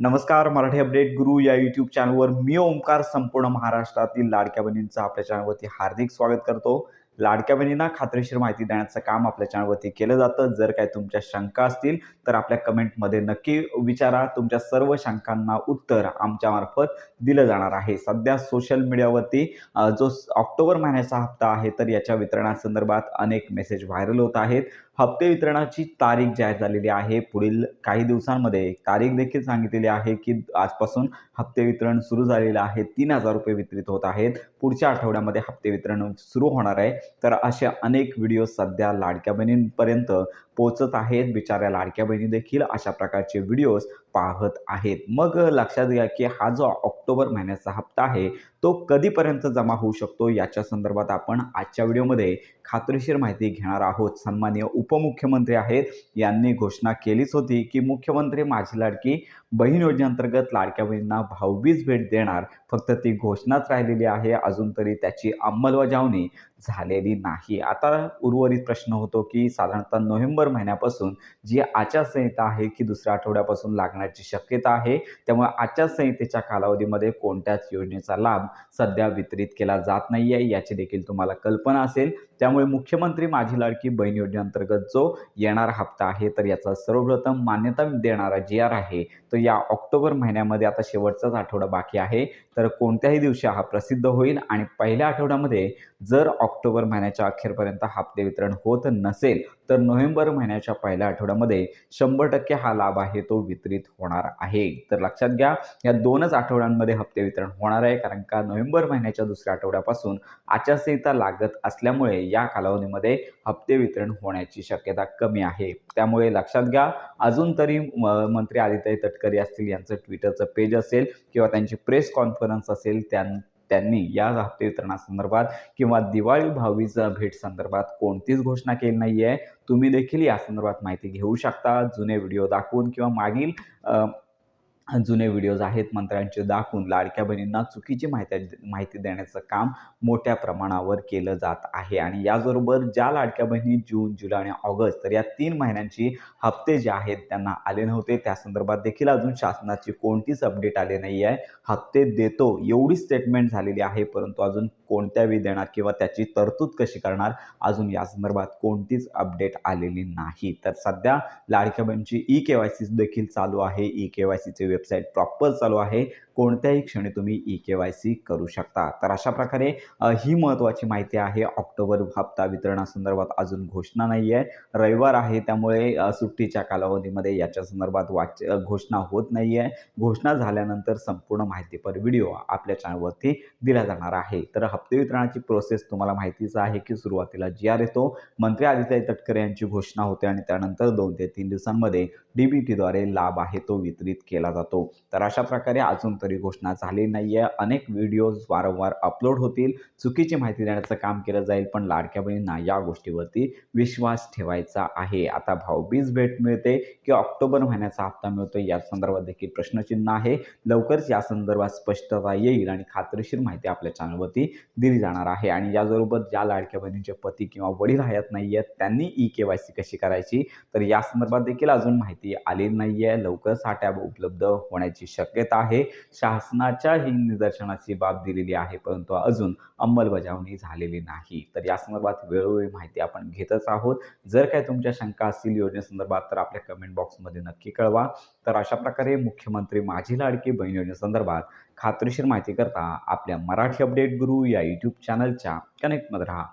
नमस्कार मराठी अपडेट गुरु या यूट्यूब चॅनलवर मी ओंकार संपूर्ण महाराष्ट्रातील लाडक्या बहिणींचं आपल्या चॅनलवरती हार्दिक स्वागत करतो. लाडक्या बहिणींना खात्रीशीर माहिती देण्याचं काम आपल्या चॅनलवरती केलं जातं. जर काय तुमच्या शंका असतील तर आपल्या कमेंटमध्ये नक्की विचारा. तुमच्या सर्व शंकांना उत्तर आमच्यामार्फत दिलं जाणार आहे. सध्या सोशल मीडियावरती जो स- ऑक्टोबर महिन्याचा हप्ता आहे तर याच्या वितरणासंदर्भात अनेक मेसेज व्हायरल होत आहेत. हप्ते वितरणाची तारीख जाहीर झालेली आहे. पुढील काही दिवसांमध्ये तारीख देखील सांगितलेली आहे की आजपासून हप्ते वितरण सुरू झालेलं आहे. तीन हजार रुपये वितरित होत आहेत. पुढच्या आठवड्यामध्ये हप्ते वितरण सुरू होणार आहे. तर असे अनेक व्हिडिओ सध्या लाडक्या बहिणींपर्यंत पोचत आहेत. बिचाऱ्या लाडक्या बहिणी देखील अशा प्रकारचे व्हिडिओज पाहत आहेत. मग लक्षात घ्या की हा जो ऑक्टोबर महिन्याचा हप्ता आहे तो कधीपर्यंत जमा होऊ शकतो याच्या संदर्भात आपण आजच्या व्हिडिओमध्ये खात्रीशीर माहिती घेणार आहोत. सन्माननीय उपमुख्यमंत्री आहेत. यांनी घोषणा केलीच होती की मुख्यमंत्री माझी लाडकी बहीण योजनेअंतर्गत लाडक्या बहिणींना भाऊबीज भेट देणार. फक्त ती घोषणाच राहिलेली आहे. अजून तरी त्याची अंमलबजावणी झालेली नाही. आता उर्वरित प्रश्न होतो की साधारणतः नोव्हेंबर महिन्यापासून जी आचारसंहिता आहे की दुसऱ्या आठवड्यापासून लागणार लागण्याची शक्यता आहे. त्यामुळे आचारसंहितेच्या कालावधीमध्ये कोणत्याच योजनेचा लाभ सध्या वितरित केला जात नाही आहे याची देखील तुम्हाला कल्पना असेल. त्यामुळे मुख्यमंत्री माझी लाडकी बहीण योजनेअंतर्गत जो येणारा हप्ता आहे तर याचा सर्वप्रथम मान्यता देणारा जी आर आहे तो या ऑक्टोबर महिन्यामध्ये आता शेवटचाच आठवडा बाकी आहे. तर कोणत्याही दिवशी हा प्रसिद्ध होईल आणि पहिल्या आठवड्यामध्ये जर ऑक्टोबर महिन्याच्या अखेरपर्यंत हप्ते वितरण होत नसेल तर नोव्हेंबर महिन्याच्या पहिल्या आठवड्यामध्ये शंभर टक्के हा लाभ आहे तो वितरित होणार आहे. तर लक्षात घ्या या दोनच आठवड्यांमध्ये हप्ते वितरण होणार आहे कारण का नोव्हेंबर महिन्याच्या दुसऱ्या आठवड्यापासून आचारसंहिता लागत असल्यामुळे या कालावधीमध्ये हप्ते वितरण होण्याची शक्यता कमी आहे. त्यामुळे लक्षात घ्या अजून तरी म- मंत्री आदित्य तटकरे असतील यांचं ट्विटरचं पेज असेल किंवा त्यांची प्रेस कॉन्फरन्स असेल त्यां त्यांनी या हप्ते वितरणासंदर्भात किंवा दिवाळी भावीज भेट संदर्भात कोणतीच घोषणा केली नाही आहे तुम्ही देखील या संदर्भात माहिती घेऊ शकता. जुने व्हिडिओ दाखवून किंवा मागील जुने व्हिडिओज आहेत मंत्र्यांचे दाखवून लाडक्या बहिणींना चुकीची माहिती माहिती देण्याचं काम मोठ्या प्रमाणावर केलं जात आहे. आणि याचबरोबर ज्या लाडक्या बहिणी जून जुलै आणि ऑगस्ट तर या तीन महिन्यांची हप्ते जे आहेत त्यांना आले नव्हते. त्या संदर्भात देखील अजून शासनाची कोणतीच अपडेट आली नाही आहे हप्ते देतो एवढी स्टेटमेंट झालेली आहे परंतु अजून कोणत्या वेळी देणार किंवा त्याची तरतूद कशी करणार अजून या संदर्भात कोणतीच अपडेट आलेली नाही. तर सध्या लाडक्या बहिणीची ई के वाय सी देखील चालू आहे. ई के वाय सीचे वेबसाईट प्रॉपर चालू आहे कोणत्याही क्षणी तुम्ही ई के वाय सी करू शकता. तर अशा प्रकारे ही महत्त्वाची माहिती आहे. ऑक्टोबर हप्ता वितरणासंदर्भात अजून घोषणा नाही आहे रविवार आहे त्यामुळे सुट्टीच्या कालावधीमध्ये याच्या संदर्भात वाच घोषणा होत नाही आहे घोषणा झाल्यानंतर संपूर्ण माहितीपर व्हिडिओ आपल्या चॅनलवरती दिला जाणार आहे. तर हप्ते वितरणाची प्रोसेस तुम्हाला माहितीच आहे की सुरुवातीला जी आर येतो. मंत्री आदित्य तटकरे यांची घोषणा होते आणि त्यानंतर दोन ते तीन दिवसांमध्ये डी बी टीद्वारे लाभ आहे तो वितरित केला जातो. जातो. तर अशा प्रकारे अजून तरी घोषणा झाली नाही आहे अनेक व्हिडिओज वारंवार अपलोड होतील. चुकीची माहिती देण्याचं काम केलं जाईल पण लाडक्या बहिणींना या गोष्टीवरती विश्वास ठेवायचा आहे. आता भाऊबीज भेट मिळते की ऑक्टोबर महिन्याचा हप्ता मिळतो या संदर्भात देखील प्रश्नचिन्ह आहे. लवकरच या संदर्भात स्पष्टता येईल आणि खात्रीशीर माहिती आपल्या चॅनलवरती दिली जाणार आहे. आणि याचबरोबर ज्या लाडक्या बहिणींचे पती किंवा वडील हयात नाही आहेत त्यांनी ई के वाय सी कशी करायची? तर या संदर्भात देखील अजून माहिती आलेली नाही आहे लवकरच हा टॅब उपलब्ध होण्याची शक्यता आहे. शासनाच्या ही निदर्शनाची बाब दिलेली आहे परंतु अजून अंमलबजावणी झालेली नाही. तर या संदर्भात वेळोवेळी माहिती आपण घेतच आहोत. जर काय तुमच्या शंका असतील योजनेसंदर्भात तर आपल्या कमेंट बॉक्समध्ये नक्की कळवा. तर अशा प्रकारे मुख्यमंत्री माझी लाडकी बहीण योजनेसंदर्भात खात्रीशीर माहिती करता आपल्या मराठी अपडेट गुरु या यूट्यूब चॅनलच्या कनेक्टमध्ये राहा.